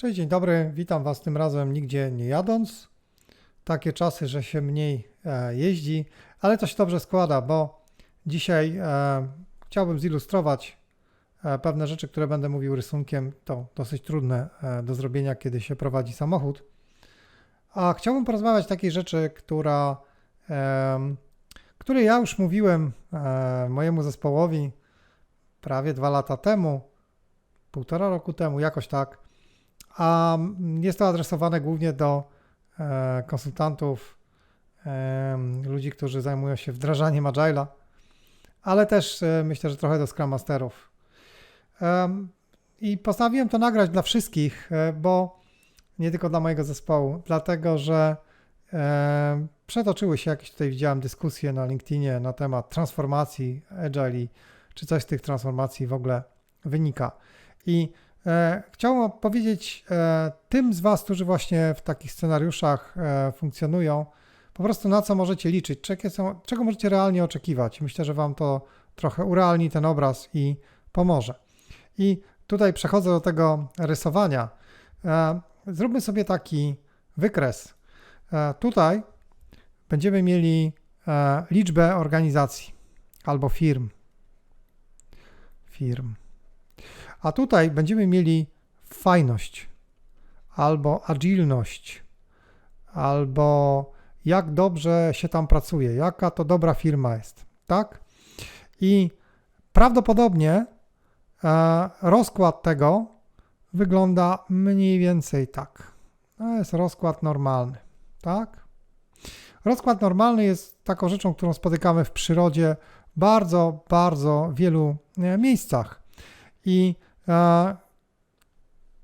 Cześć, dzień dobry. Witam Was tym razem nigdzie nie jadąc. Takie czasy, że się mniej e, jeździ, ale to się dobrze składa, bo dzisiaj e, chciałbym zilustrować e, pewne rzeczy, które będę mówił rysunkiem. To dosyć trudne do zrobienia, kiedy się prowadzi samochód. A chciałbym porozmawiać o takiej rzeczy, która, której ja już mówiłem mojemu zespołowi prawie dwa lata temu, półtora roku temu, jakoś tak. A jest to adresowane głównie do e, konsultantów, em, ludzi, którzy zajmują się wdrażaniem Agile'a, ale też e, myślę, że trochę do Scrum Masterów. I postanowiłem to nagrać dla wszystkich, e, bo nie tylko dla mojego zespołu, dlatego że e, przetoczyły się jakieś tutaj widziałem dyskusje na LinkedInie na temat transformacji Agile, czy coś z tych transformacji w ogóle wynika. I e, chciałbym powiedzieć e, tym z Was, którzy właśnie w takich scenariuszach e, funkcjonują, po prostu na co możecie liczyć, czego, możecie realnie oczekiwać. Myślę, że Wam to trochę urealni ten obraz i pomoże. I tutaj przechodzę do tego rysowania. E, zróbmy sobie taki wykres. E, tutaj będziemy mieli e, liczbę organizacji albo firm. Firm. A tutaj będziemy mieli fajność, albo agilność, albo jak dobrze się tam pracuje, jaka to dobra firma jest, tak? I prawdopodobnie e, rozkład tego wygląda mniej więcej tak. To jest rozkład normalny, tak? Rozkład normalny jest taką rzeczą, którą spotykamy w przyrodzie w bardzo, bardzo wielu e, miejscach. I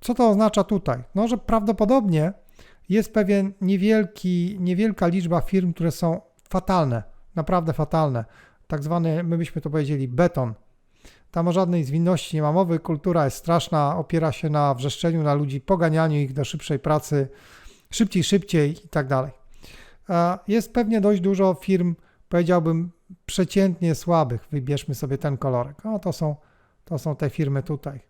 co to oznacza tutaj? No, że prawdopodobnie jest pewien niewielki, niewielka liczba firm, które są fatalne, naprawdę fatalne. Tak zwany, my byśmy to powiedzieli, beton. Tam o żadnej zwinności nie ma mowy, kultura jest straszna, opiera się na wrzeszczeniu na ludzi, poganianiu ich do szybszej pracy, szybciej, szybciej i tak dalej. Jest pewnie dość dużo firm, powiedziałbym, przeciętnie słabych. Wybierzmy sobie ten kolorek. O, to są, to są te firmy tutaj.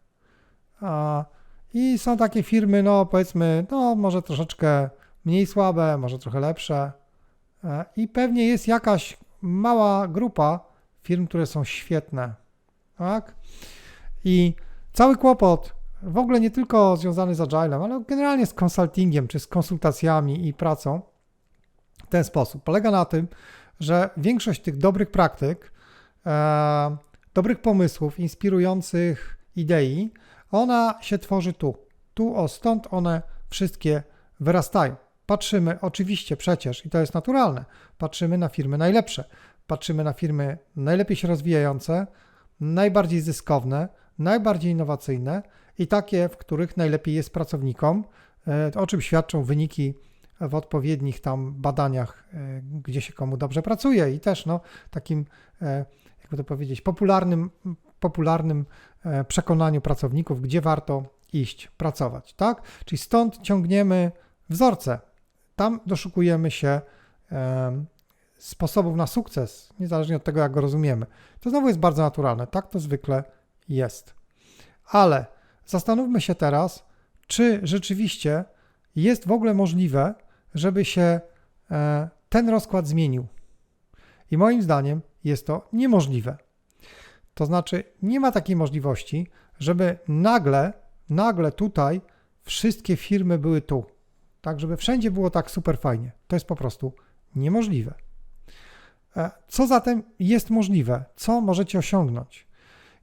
I są takie firmy, no powiedzmy, no może troszeczkę mniej słabe, może trochę lepsze. E, I pewnie jest jakaś mała grupa firm, które są świetne. Tak? I cały kłopot, w ogóle nie tylko związany z Agilem, ale generalnie z konsultingiem, czy z konsultacjami i pracą, w ten sposób. Polega na tym, że większość tych dobrych praktyk, e, dobrych pomysłów, inspirujących idei, ona się tworzy tu. Tu, o stąd one wszystkie wyrastają. Patrzymy, oczywiście przecież, i to jest naturalne, patrzymy na firmy najlepsze, patrzymy na firmy najlepiej się rozwijające, najbardziej zyskowne, najbardziej innowacyjne i takie, w których najlepiej jest pracownikom, e, o czym świadczą wyniki w odpowiednich tam badaniach, e, gdzie się komu dobrze pracuje i też no, takim, e, jakby to powiedzieć, popularnym, popularnym e, przekonaniu pracowników, gdzie warto iść pracować, tak? Czyli stąd ciągniemy wzorce. Tam doszukujemy się e, sposobów na sukces, niezależnie od tego, jak go rozumiemy. To znowu jest bardzo naturalne, tak to zwykle jest. Ale zastanówmy się teraz, czy rzeczywiście jest w ogóle możliwe, żeby się e, ten rozkład zmienił. I moim zdaniem jest to niemożliwe. To znaczy, nie ma takiej możliwości, żeby nagle, nagle tutaj wszystkie firmy były tu. Tak, żeby wszędzie było tak super fajnie. To jest po prostu niemożliwe. E, Co zatem jest możliwe? Co możecie osiągnąć?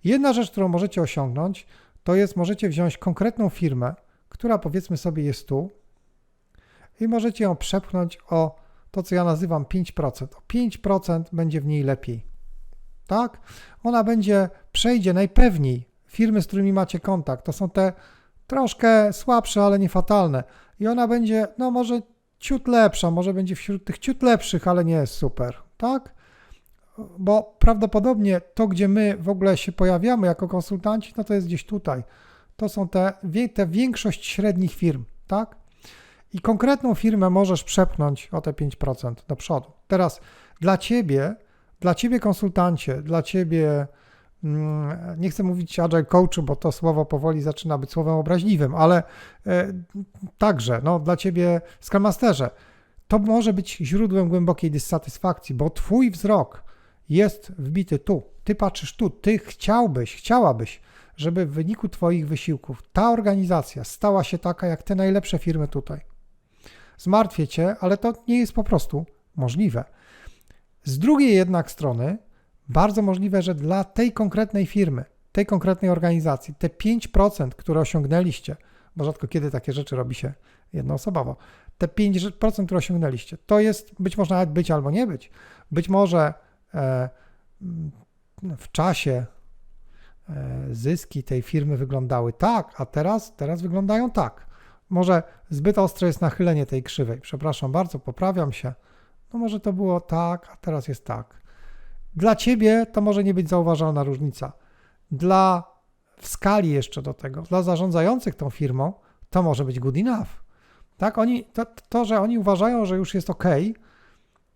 Jedna rzecz, którą możecie osiągnąć, to jest możecie wziąć konkretną firmę, która powiedzmy sobie jest tu, i możecie ją przepchnąć o to, co ja nazywam 5%. O 5% będzie w niej lepiej. Tak? Ona będzie, przejdzie najpewniej firmy, z którymi macie kontakt. To są te troszkę słabsze, ale nie fatalne. I ona będzie, no może ciut lepsza, może będzie wśród tych ciut lepszych, ale nie jest super. Tak? Bo prawdopodobnie to, gdzie my w ogóle się pojawiamy jako konsultanci, no to jest gdzieś tutaj. To są te, te większość średnich firm, tak? i konkretną firmę możesz przepchnąć o te 5% do przodu. Teraz dla ciebie, dla ciebie konsultancie, dla ciebie mm, nie chcę mówić agile coachu, bo to słowo powoli zaczyna być słowem obraźliwym, ale e, także, no dla ciebie Scrum Masterze, to może być źródłem głębokiej dysatysfakcji, bo twój wzrok jest wbity tu, ty patrzysz tu, ty chciałbyś, chciałabyś, żeby w wyniku twoich wysiłków ta organizacja stała się taka jak te najlepsze firmy tutaj. Zmartwię cię, ale to nie jest po prostu możliwe. Z drugiej jednak strony, bardzo możliwe, że dla tej konkretnej firmy, tej konkretnej organizacji, te 5%, które osiągnęliście, bo rzadko kiedy takie rzeczy robi się jednoosobowo, te 5%, które osiągnęliście, to jest być może nawet być albo nie być. Być może e, w czasie e, zyski tej firmy wyglądały tak, a teraz, teraz wyglądają tak. Może zbyt ostre jest nachylenie tej krzywej. Przepraszam bardzo, poprawiam się. No może to było tak, a teraz jest tak. Dla ciebie to może nie być zauważalna różnica. Dla w skali jeszcze do tego, dla zarządzających tą firmą, to może być good enough. Tak, oni, to, to że oni uważają, że już jest ok,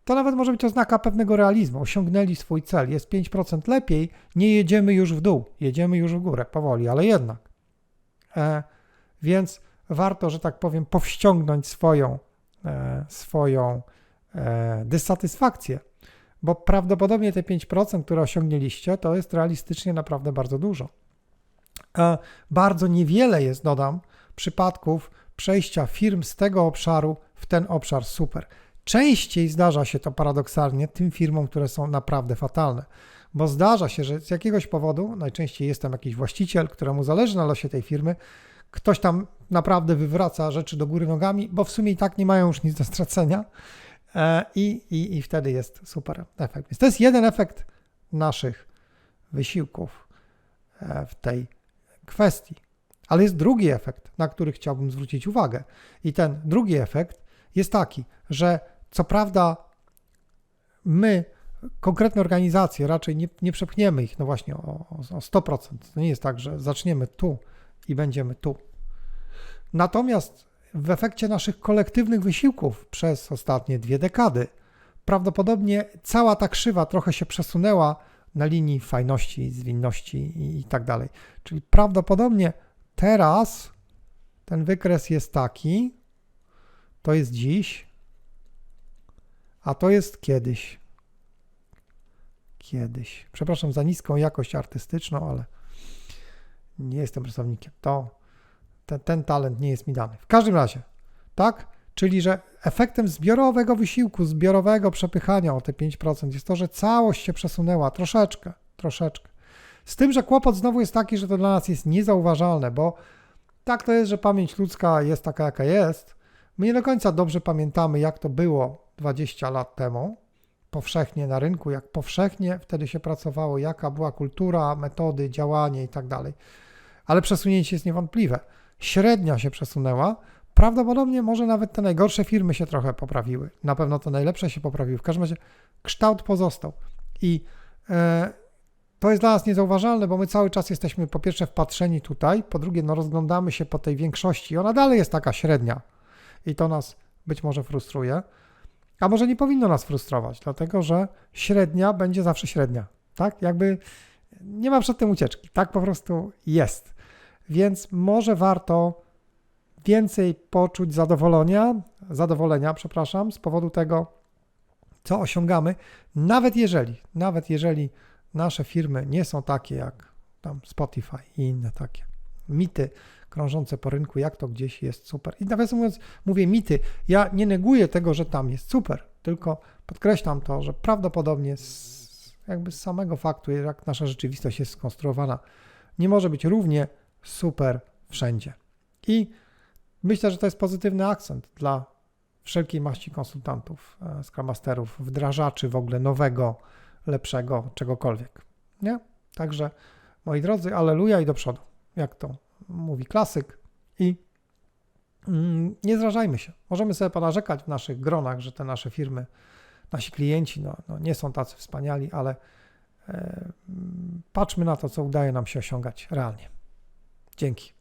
to nawet może być oznaka pewnego realizmu. Osiągnęli swój cel, jest 5% lepiej, nie jedziemy już w dół, jedziemy już w górę, powoli, ale jednak. E, więc warto, że tak powiem, powściągnąć swoją, e, swoją dysatysfakcję, bo prawdopodobnie te 5%, które osiągnęliście, to jest realistycznie naprawdę bardzo dużo. E, bardzo niewiele jest, dodam, przypadków przejścia firm z tego obszaru w ten obszar super. Częściej zdarza się to paradoksalnie tym firmom, które są naprawdę fatalne, bo zdarza się, że z jakiegoś powodu, najczęściej jest tam jakiś właściciel, któremu zależy na losie tej firmy, ktoś tam naprawdę wywraca rzeczy do góry nogami, bo w sumie i tak nie mają już nic do stracenia e, i, i, i wtedy jest super efekt. Więc to jest jeden efekt naszych wysiłków e, w tej kwestii. Ale jest drugi efekt, na który chciałbym zwrócić uwagę. I ten drugi efekt jest taki, że co prawda my, konkretne organizacje, raczej nie, nie przepchniemy ich, no właśnie o, o 100%. To nie jest tak, że zaczniemy tu i będziemy tu. Natomiast w efekcie naszych kolektywnych wysiłków przez ostatnie dwie dekady, prawdopodobnie cała ta krzywa trochę się przesunęła na linii fajności, zwinności i, tak dalej. Czyli prawdopodobnie teraz ten wykres jest taki, to jest dziś, a to jest kiedyś. Kiedyś. Przepraszam za niską jakość artystyczną, ale nie jestem rysownikiem. To ten, ten talent nie jest mi dany. W każdym razie, tak? Czyli, że efektem zbiorowego wysiłku, zbiorowego przepychania o te 5% jest to, że całość się przesunęła troszeczkę, troszeczkę. Z tym, że kłopot znowu jest taki, że to dla nas jest niezauważalne, bo tak to jest, że pamięć ludzka jest taka, jaka jest. My nie do końca dobrze pamiętamy, jak to było 20 lat temu, powszechnie na rynku, jak powszechnie wtedy się pracowało, jaka była kultura, metody, działanie i tak dalej. Ale przesunięcie jest niewątpliwe. Średnia się przesunęła. Prawdopodobnie może nawet te najgorsze firmy się trochę poprawiły. Na pewno te najlepsze się poprawiły. W każdym razie kształt pozostał. I e, to jest dla nas niezauważalne, bo my cały czas jesteśmy po pierwsze wpatrzeni tutaj, po drugie no rozglądamy się po tej większości. Ona dalej jest taka średnia i to nas być może frustruje. A może nie powinno nas frustrować, dlatego że średnia będzie zawsze średnia. Tak? Jakby nie ma przed tym ucieczki. Tak po prostu jest. Więc może warto więcej poczuć zadowolenia, zadowolenia, przepraszam, z powodu tego, co osiągamy, nawet jeżeli, nawet jeżeli nasze firmy nie są takie jak tam Spotify i inne takie mity krążące po rynku, jak to gdzieś jest super. I nawiasem mówiąc, mówię mity, ja nie neguję tego, że tam jest super, tylko podkreślam to, że prawdopodobnie z, jakby z samego faktu, jak nasza rzeczywistość jest skonstruowana, nie może być równie super wszędzie. I myślę, że to jest pozytywny akcent dla wszelkiej maści konsultantów, e, Scrum Masterów, wdrażaczy w ogóle nowego, lepszego czegokolwiek. Nie? Także, moi drodzy, aleluja i do przodu, jak to mówi klasyk. I mm, nie zrażajmy się. Możemy sobie ponarzekać w naszych gronach, że te nasze firmy, nasi klienci no, no nie są tacy wspaniali, ale e, patrzmy na to, co udaje nam się osiągać realnie. Dzięki.